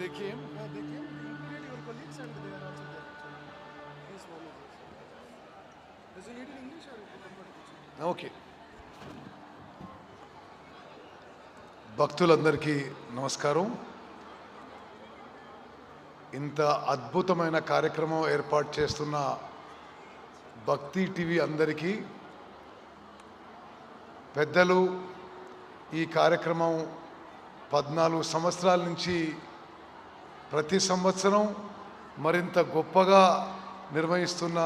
they came. Uh, they came, included your colleagues, and they are also there. Please follow this. Does he need in English or comfortable? Okay భక్తులందరికీ నమస్కారం ఇంత అద్భుతమైన కార్యక్రమం ఏర్పాటు చేస్తున్న భక్తి టీవీ అందరికీ పెద్దలు ఈ కార్యక్రమం పద్నాలుగు సంవత్సరాల నుంచి ప్రతి సంవత్సరం మరింత గొప్పగా నిర్వహిస్తున్న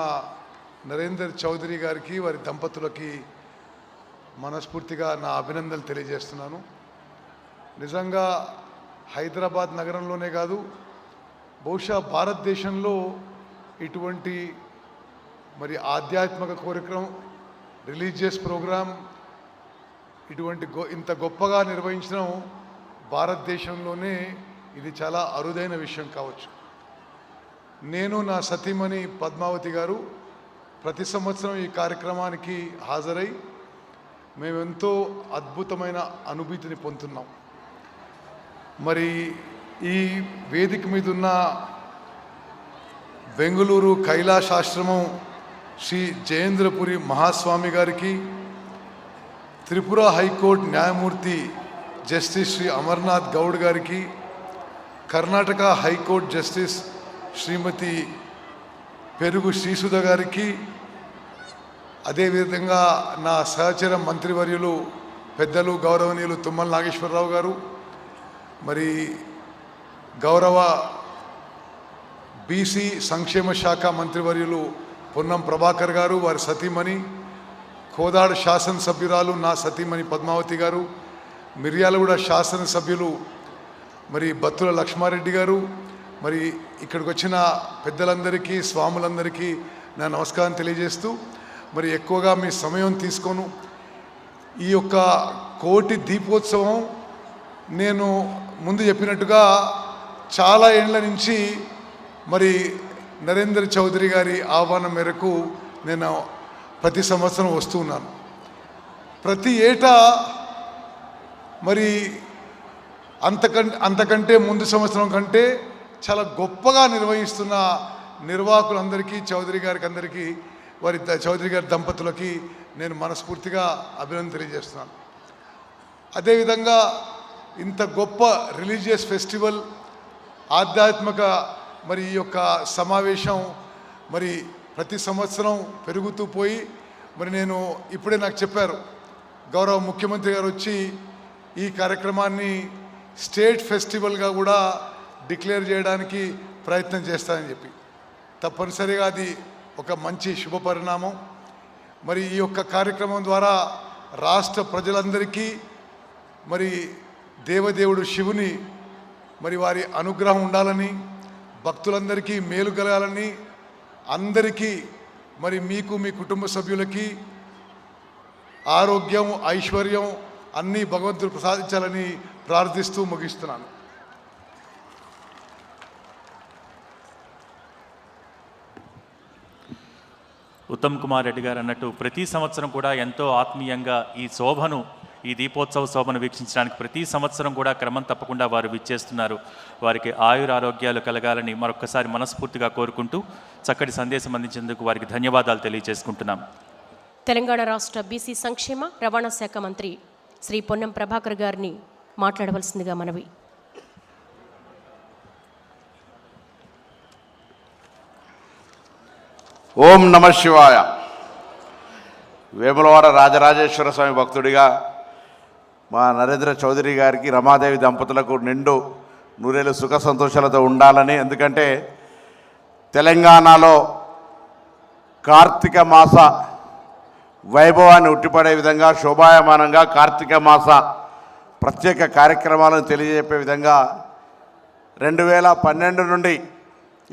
నరేందర్ చౌదరి గారికి వారి దంపతులకి మనస్ఫూర్తిగా నా అభినందనలు తెలియజేస్తున్నాను. నిజంగా హైదరాబాద్ నగరంలోనే కాదు బహుశా భారతదేశంలో ఇటువంటి మరి ఆధ్యాత్మిక కార్యక్రమం రిలీజియస్ ప్రోగ్రాం ఇటువంటి గొ ఇంత గొప్పగా నిర్వహించడం భారతదేశంలోనే ఇది చాలా అరుదైన విషయం కావచ్చు. నేను నా సతీమణి పద్మావతి గారు ప్రతి సంవత్సరం ఈ కార్యక్రమానికి హాజరై మేమెంతో అద్భుతమైన అనుభూతిని పొందుతున్నాం. మరి ఈ వేదిక మీద ఉన్న బెంగళూరు కైలాసాశ్రమం శ్రీ జయేంద్రపురి మహాస్వామి గారికి త్రిపుర హైకోర్టు న్యాయమూర్తి జస్టిస్ శ్రీ అమర్నాథ్ గౌడ్ గారికి కర్ణాటక హైకోర్టు జస్టిస్ శ్రీమతి పెరుగు శ్రీసుధ గారికి అదేవిధంగా నా సహచర మంత్రివర్యులు పెద్దలు గౌరవనీయులు తుమ్మల నాగేశ్వరరావు గారు మరి గౌరవ బీసీ సంక్షేమ శాఖ మంత్రివర్యులు పొన్నం ప్రభాకర్ గారు వారి సతీమణి కోదాడ శాసనసభ్యురాలు నా సతీమణి పద్మావతి గారు మిర్యాలగూడ శాసనసభ్యులు మరి బత్తుల లక్ష్మారెడ్డి గారు మరి ఇక్కడికి వచ్చిన పెద్దలందరికీ స్వాములందరికీ నా నమస్కారం తెలియజేస్తూ మరి ఎక్కువగా మీ సమయం తీసుకోను. ఈ యొక్క కోటి దీపోత్సవం నేను ముందు చెప్పినట్టుగా చాలా ఏళ్ళ నుంచి మరి నరేంద్ర చౌదరి గారి ఆహ్వానం మేరకు నేను ప్రతి సంవత్సరం వస్తూ ఉన్నాను. ప్రతి ఏటా మరి అంతకంటే అంతకంటే ముందు సంవత్సరం కంటే చాలా గొప్పగా నిర్వహిస్తున్న నిర్వాహకులందరికీ చౌదరి గారికి అందరికీ వారి ద- చౌదరి గారి దంపతులకి నేను మనస్ఫూర్తిగా అభినందన తెలియజేస్తున్నాను. అదేవిధంగా ఇంత గొప్ప రిలీజియస్ ఫెస్టివల్ ఆధ్యాత్మిక మరి ఈ యొక్క సమావేశం మరి ప్రతి సంవత్సరం పెరుగుతూ పోయి మరి నేను ఇప్పుడే నాకు చెప్పారు గౌరవ ముఖ్యమంత్రి గారు వచ్చి ఈ కార్యక్రమాన్ని స్టేట్ ఫెస్టివల్గా కూడా డిక్లేర్ చేయడానికి ప్రయత్నం చేస్తానని చెప్పి. తప్పనిసరిగా అది ఒక మంచి శుభ పరిణామం. మరి ఈ యొక్క కార్యక్రమం ద్వారా రాష్ట్ర ప్రజలందరికీ మరి దేవదేవుడు శివుని మరి వారి అనుగ్రహం ఉండాలని భక్తులందరికీ మేలు కలగాలని అందరికీ మరి మీకు మీ కుటుంబ సభ్యులకి ఆరోగ్యం ఐశ్వర్యం అన్నీ భగవంతుడు ప్రసాదించాలని ప్రార్థిస్తూ ముగిస్తున్నాను. ఉత్తమ్ కుమార్ రెడ్డి గారు అన్నట్టు ప్రతి సంవత్సరం కూడా ఎంతో ఆత్మీయంగా ఈ శోభను ఈ దీపోత్సవ శోభను వీక్షించడానికి ప్రతి సంవత్సరం కూడా క్రమం తప్పకుండా వారు విచ్చేస్తున్నారు. వారికి ఆయుర ఆరోగ్యాలు కలగాలని మరొకసారి మనస్ఫూర్తిగా కోరుకుంటూ చక్కటి సందేశం అందించేందుకు వారికి ధన్యవాదాలు తెలియజేసుకుంటున్నాం. తెలంగాణ రాష్ట్ర బీసీ సంక్షేమ రవాణా శాఖ మంత్రి శ్రీ పొన్నం ప్రభాకర్ గారిని మాట్లాడవలసిందిగా మనవి. ఓం నమ శివాయ. వేములవాడ రాజరాజేశ్వర స్వామి భక్తుడిగా మా నరేంద్ర చౌదరి గారికి రమాదేవి దంపతులకు నిండు నూరేళ్ళు సుఖ సంతోషాలతో ఉండాలని ఎందుకంటే తెలంగాణలో కార్తీక మాస వైభవాన్ని ఉట్టిపడే విధంగా శోభాయమానంగా కార్తీక మాస ప్రత్యేక కార్యక్రమాలను తెలియజెప్పే విధంగా రెండు వేల పన్నెండు నుండి